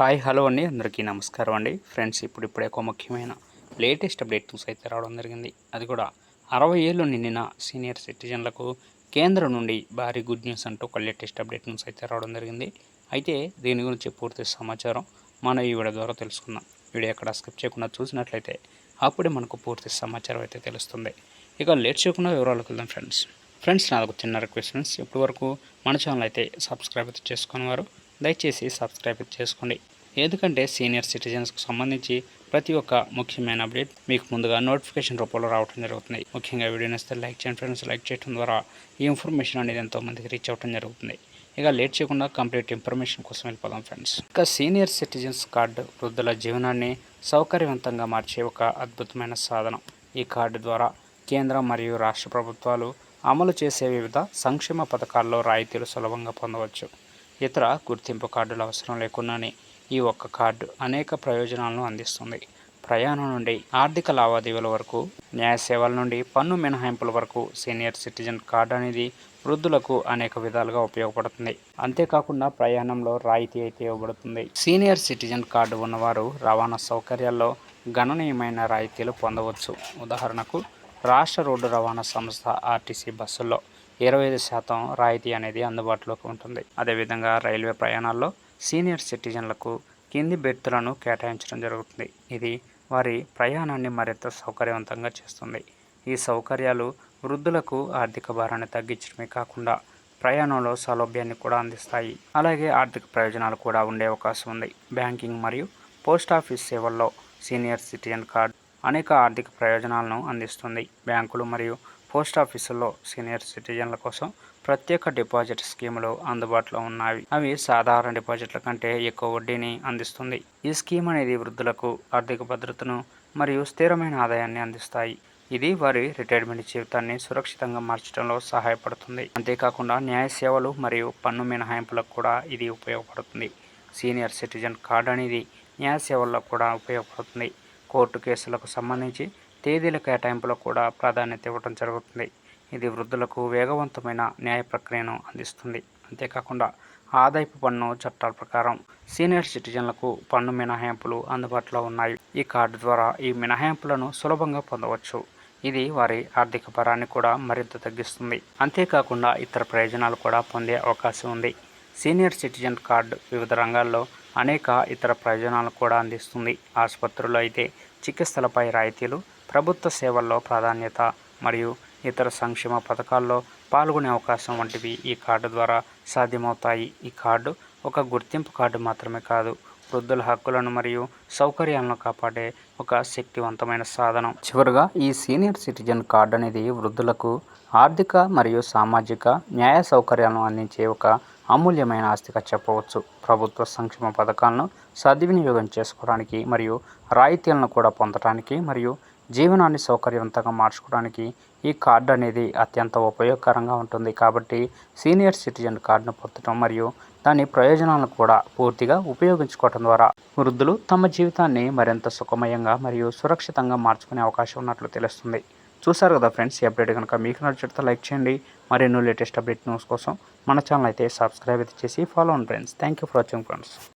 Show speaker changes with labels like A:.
A: Hi hello అండి. అందరికీ నమస్కారం అండి. ఫ్రెండ్స్ ఇప్పుడు ఇప్పుడే ఒక ముఖ్యమైన లేటెస్ట్ అప్డేట్ న్యూస్ అయితే రావడం జరిగింది. అది కూడా అరవై ఏళ్ళు నిండిన సీనియర్ సిటిజన్లకు కేంద్రం నుండి భారీ గుడ్ న్యూస్ అంటూ ఒక లేటెస్ట్ అప్డేట్ న్యూస్ అయితే రావడం జరిగింది. అయితే దీని గురించి పూర్తి సమాచారం మనం ఈ వీడియో ద్వారా తెలుసుకుందాం. వీడియో ఎక్కడ స్కిప్ చేయకుండా చూసినట్లయితే అప్పుడే మనకు పూర్తి సమాచారం అయితే తెలుస్తుంది. ఇక లేట్ చేయకుండా వివరాలకు వెళ్దాం ఫ్రెండ్స్. ఫ్రెండ్స్ నాకు చిన్న రిక్వెస్ట్ ఫ్రెండ్స్ ఇప్పటి వరకు మన ఛానల్ అయితే సబ్స్క్రైబ్ అయితే చేసుకుని వారు దయచేసి సబ్స్క్రైబ్ చేసుకోండి. ఎందుకంటే సీనియర్ సిటిజన్స్కి సంబంధించి ప్రతి ఒక్క ముఖ్యమైన అప్డేట్ మీకు ముందుగా నోటిఫికేషన్ రూపంలో రావడం జరుగుతుంది. ముఖ్యంగా వీడియో నచ్చితే లైక్ చేయండి ఫ్రెండ్స్. లైక్ చేయడం ద్వారా ఈ ఇన్ఫర్మేషన్ అనేది ఎంతోమందికి రీచ్ అవ్వడం జరుగుతుంది. ఇక లేట్ చేయకుండా కంప్లీట్ ఇన్ఫర్మేషన్ కోసం వెళ్ళిపోదాం ఫ్రెండ్స్. ఇక సీనియర్ సిటిజన్స్ కార్డు వృద్ధుల జీవనాన్ని సౌకర్యవంతంగా మార్చే ఒక అద్భుతమైన సాధనం. ఈ కార్డు ద్వారా కేంద్ర మరియు రాష్ట్ర ప్రభుత్వాలు అమలు చేసే వివిధ సంక్షేమ పథకాల్లో రాయితీలు సులభంగా పొందవచ్చు. ఇతర గుర్తింపు కార్డులు అవసరం లేకుండానే ఈ ఒక్క కార్డు అనేక ప్రయోజనాలను అందిస్తుంది. ప్రయాణం నుండి ఆర్థిక లావాదేవీల వరకు న్యాయ సేవల నుండి పన్ను మినహాయింపుల వరకు సీనియర్ సిటిజన్ కార్డు అనేది వృద్ధులకు అనేక విధాలుగా ఉపయోగపడుతుంది. అంతేకాకుండా ప్రయాణంలో రాయితీ అయితే ఇవ్వబడుతుంది. సీనియర్ సిటిజన్ కార్డు ఉన్నవారు రవాణా సౌకర్యాల్లో గణనీయమైన రాయితీలు పొందవచ్చు. ఉదాహరణకు రాష్ట్ర రోడ్డు రవాణా సంస్థ ఆర్టీసీ బస్సుల్లో ఇరవై ఐదు శాతం రాయితీ అనేది అందుబాటులోకి ఉంటుంది. అదేవిధంగా రైల్వే ప్రయాణాల్లో సీనియర్ సిటిజన్లకు కింది బెర్తులను కేటాయించడం జరుగుతుంది. ఇది వారి ప్రయాణాన్ని మరింత సౌకర్యవంతంగా చేస్తుంది. ఈ సౌకర్యాలు వృద్ధులకు ఆర్థిక భారాన్ని తగ్గించడమే కాకుండా ప్రయాణంలో సౌలభ్యాన్ని కూడా అందిస్తాయి. అలాగే ఆర్థిక ప్రయోజనాలు కూడా ఉండే అవకాశం ఉంది. బ్యాంకింగ్ మరియు పోస్ట్ ఆఫీస్ సేవల్లో సీనియర్ సిటిజన్ కార్డ్ అనేక ఆర్థిక ప్రయోజనాలను అందిస్తుంది. బ్యాంకులు మరియు పోస్ట్ ఆఫీసుల్లో సీనియర్ సిటిజన్ల కోసం ప్రత్యేక డిపాజిట్ స్కీములు అందుబాటులో ఉన్నాయి. అవి సాధారణ డిపాజిట్ల కంటే ఎక్కువ వడ్డీని అందిస్తుంది. ఈ స్కీమ్ అనేది వృద్ధులకు ఆర్థిక భద్రతను మరియు స్థిరమైన ఆదాయాన్ని అందిస్తాయి. ఇది వారి రిటైర్మెంట్ జీవితాన్ని సురక్షితంగా మార్చడంలో సహాయపడుతుంది. అంతేకాకుండా న్యాయ సేవలు మరియు పన్ను మినహాయింపులకు కూడా ఇది ఉపయోగపడుతుంది. సీనియర్ సిటిజన్ కార్డు అనేది న్యాయ సేవల్లో కూడా ఉపయోగపడుతుంది. కోర్టు కేసులకు సంబంధించి తేదీల కేటాయింపులకు కూడా ప్రాధాన్యత ఇవ్వడం జరుగుతుంది. ఇది వృద్ధులకు వేగవంతమైన న్యాయ ప్రక్రియను అందిస్తుంది. అంతేకాకుండా ఆదాయపు పన్ను చట్టాల ప్రకారం సీనియర్ సిటిజన్లకు పన్ను మినహాయింపులు అందుబాటులో ఉన్నాయి. ఈ కార్డు ద్వారా ఈ మినహాయింపులను సులభంగా పొందవచ్చు. ఇది వారి ఆర్థిక భారాన్ని కూడా మరింత తగ్గిస్తుంది. అంతేకాకుండా ఇతర ప్రయోజనాలు కూడా పొందే అవకాశం ఉంది. సీనియర్ సిటిజన్ కార్డు వివిధ రంగాల్లో అనేక ఇతర ప్రయోజనాలు కూడా అందిస్తుంది. ఆసుపత్రుల్లో అయితే చికిత్సలపై రాయితీలు ప్రభుత్వ సేవల్లో ప్రాధాన్యత మరియు ఇతర సంక్షేమ పథకాల్లో పాల్గొనే అవకాశం వంటివి ఈ కార్డు ద్వారా సాధ్యమవుతాయి. ఈ కార్డు ఒక గుర్తింపు కార్డు మాత్రమే కాదు వృద్ధుల హక్కులను మరియు సౌకర్యాలను కాపాడే ఒక శక్తివంతమైన సాధనం. చివరిగా ఈ సీనియర్ సిటిజన్ కార్డు అనేది వృద్ధులకు ఆర్థిక మరియు సామాజిక న్యాయ సౌకర్యాలను అందించే ఒక అమూల్యమైన ఆస్తిగా చెప్పవచ్చు. ప్రభుత్వ సంక్షేమ పథకాలను సద్వినియోగం చేసుకోవడానికి మరియు రాయితీలను కూడా పొందడానికి మరియు జీవనాన్ని సౌకర్యవంతంగా మార్చుకోవడానికి ఈ కార్డు అనేది అత్యంత ఉపయోగకరంగా ఉంటుంది. కాబట్టి సీనియర్ సిటిజన్ కార్డును పొందడం మరియు దాని ప్రయోజనాలను కూడా పూర్తిగా ఉపయోగించుకోవడం ద్వారా వృద్ధులు తమ జీవితాన్ని మరింత సుఖమయంగా మరియు సురక్షితంగా మార్చుకునే అవకాశం ఉన్నట్లు తెలుస్తుంది. చూసారు కదా ఫ్రెండ్స్ ఈ అప్డేట్ కనుక మీకు నచ్చితే లైక్ చేయండి. మరెన్నో లేటెస్ట్ అప్డేట్ న్యూస్ కోసం మన ఛానల్ అయితే సబ్స్క్రైబ్ అయితే చేసి ఫాలో అవ్వండి friends thank you for watching friends